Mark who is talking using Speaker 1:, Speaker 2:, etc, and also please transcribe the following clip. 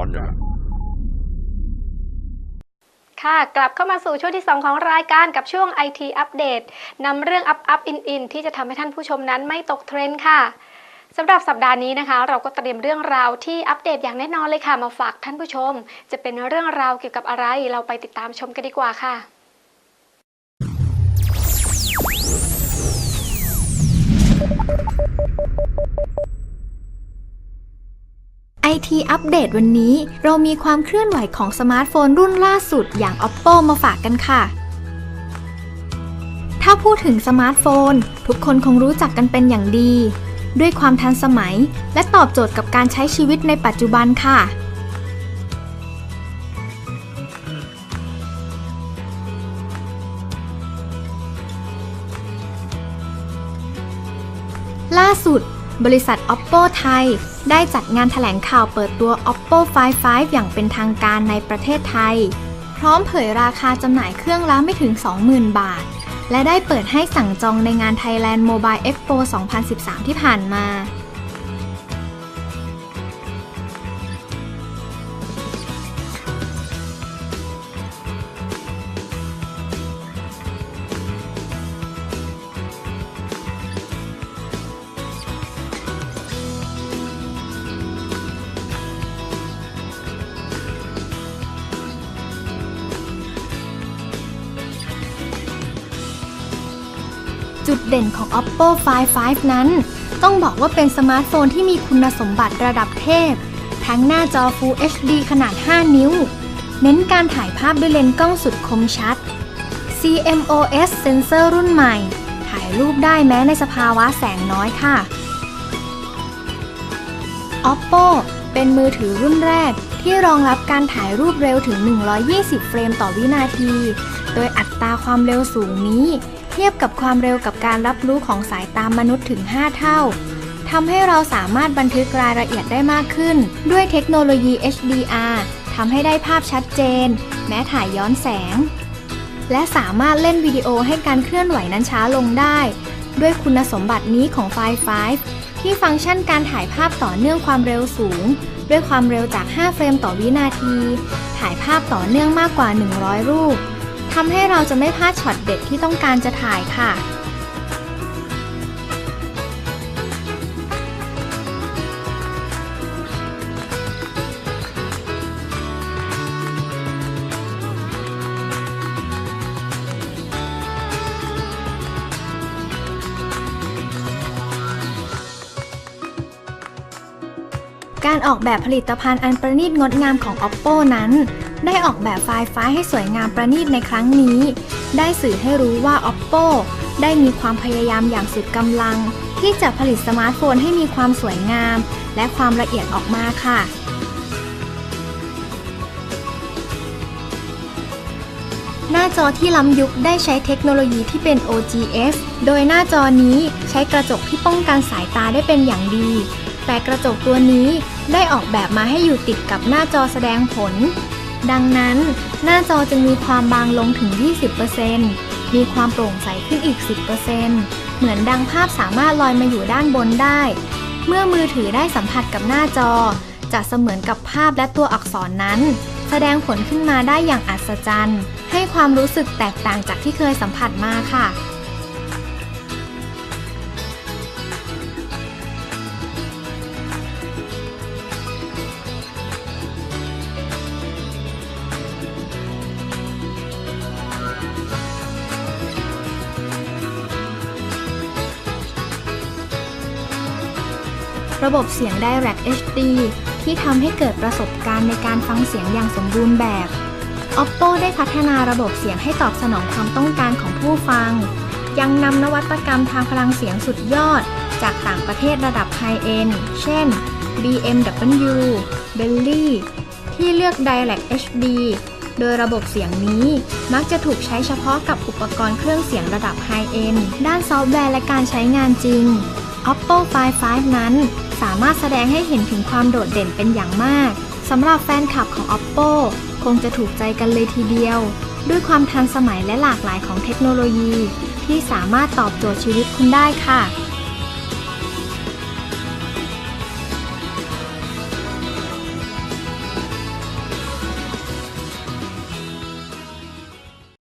Speaker 1: อนอย่างนั้น
Speaker 2: ค่ะ กลับเข้ามาสู่ช่วงที่ 2 ของรายการกับช่วง IT อัปเดตนำเรื่องอัพอัพอินอินที่จะทำให้ท่านผู้ชมนั้นไม่ตกเทรนด์ค่ะสำหรับสัปดาห์นี้นะคะ เราก็เตรียมเรื่องราวที่อัปเดตอย่างแน่นอนเลยค่ะ มาฝากท่านผู้ชม จะเป็นเรื่องราวเกี่ยวกับอะไรเราไปติดตามชมกันดีกว่าค่ะ
Speaker 3: IT อัปเดตวันนี้ เรามีความเคลื่อนไหวของสมาร์ทโฟนรุ่นล่าสุดอย่าง Oppo มาฝากกันค่ะ ถ้าพูดถึงสมาร์ทโฟน ทุกคนคงรู้จักกันเป็นอย่างดี ด้วยความทันสมัย และตอบโจทย์กับการใช้ชีวิตในปัจจุบันค่ะ ล่าสุด บริษัท Oppo ไทย ได้จัดงานแถลงข่าวเปิดตัว Oppo Find 5 อย่างเป็นทางการในประเทศไทย พร้อมเผยราคาจำหน่ายเครื่องละไม่ถึง 20,000 บาท และได้เปิดให้สั่งจองในงาน Thailand Mobile Expo 2013 ที่ผ่านมา จุดเด่นของ Oppo Find 5 นั้น ต้องบอกว่าเป็นสมาร์ทโฟนที่มีคุณสมบัติระดับเทพ ทั้งหน้าจอ Full HD ขนาด 5 นิ้ว เน้นการถ่ายภาพด้วยเลนส์กล้องสุดคมชัด CMOS เซนเซอร์รุ่นใหม่ ถ่ายรูปได้แม้ในสภาวะแสงน้อยค่ะ Oppo เป็นมือถือรุ่นแรกที่รองรับการถ่ายรูปเร็วถึง 120 เฟรมต่อวินาที โดยอัตราความเร็วสูงนี้ เทียบกับความเร็วกับการรับรู้ของสายตามนุษย์ถึง 5 เท่าทำให้เราสามารถบันทึกรายละเอียดได้มากขึ้น ด้วยเทคโนโลยี HDR ทำให้ได้ภาพชัดเจน แม้ถ่ายย้อนแสง และสามารถเล่นวิดีโอให้การเคลื่อนไหวนั้นช้าลงได้ ด้วยคุณสมบัตินี้ของ Find 5ที่ฟังก์ชันการถ่ายภาพต่อเนื่องความเร็วสูง ด้วยความเร็วจาก 5 เฟรมต่อวินาที ถ่ายภาพต่อเนื่องมากกว่า 100 รูป ทำให้เราจะไม่พลาดช็อตเด็ดที่ต้องการจะถ่ายค่ะ การออกแบบผลิตภัณฑ์อันประณีตงดงามของ Oppo นั้น ได้ออกแบบไฟล์ไฟล์ให้สวยงามประณีตในครั้งนี้ ได้สื่อให้รู้ว่า Oppo ได้มีความพยายามอย่างสุดกำลัง ที่จะผลิตสมาร์ทโฟนให้มีความสวยงาม และความละเอียดออกมาค่ะหน้าจอที่ล้ำยุคได้ใช้เทคโนโลยีที่เป็น OGS โดยหน้าจอนี้ใช้กระจกที่ป้องกันสายตาได้เป็นอย่างดี แต่กระจกตัวนี้ได้ออกแบบมาให้อยู่ติดกับหน้าจอแสดงผล ดังนั้น หน้าจอจึงมีความบางลงถึง 20%มีความโปร่งใสขึ้นอีก 10%เหมือนดังภาพสามารถลอยมาอยู่ด้านบนได้ เมื่อมือถือได้สัมผัสกับหน้าจอ จะเสมือนกับภาพและตัวอักษรนั้น แสดงผลขึ้นมาได้อย่างอัศจรรย์ ให้ความรู้สึกแตกต่างจากที่เคยสัมผัสมาค่ะ ระบบเสียง Direct HD ที่ทำให้เกิดประสบการณ์ในการฟังเสียงอย่างสมบูรณ์แบบ Oppo ได้พัฒนาระบบเสียงให้ตอบสนองความต้องการของผู้ฟัง ยังนำนวัตกรรมทางพลังเสียงสุดยอด จากต่างประเทศระดับไฮเอนเช่น BMW, Bentley ที่เลือก Direct HD โดยระบบเสียงนี้มักจะถูกใช้เฉพาะกับอุปกรณ์เครื่องเสียงระดับไฮเอนด้านซอฟต์แวร์และการใช้งานจริง Oppo Find 5นั้น สามารถแสดงให้เห็นถึงความโดดเด่นเป็นอย่างมากสำหรับแฟนคลับของ Oppo คงจะถูกใจกันเลยทีเดียว ด้วยความทันสมัยและหลากหลายของเทคโนโลยี ที่สามารถตอบโจทย์ชีวิตคุณได้ค่ะ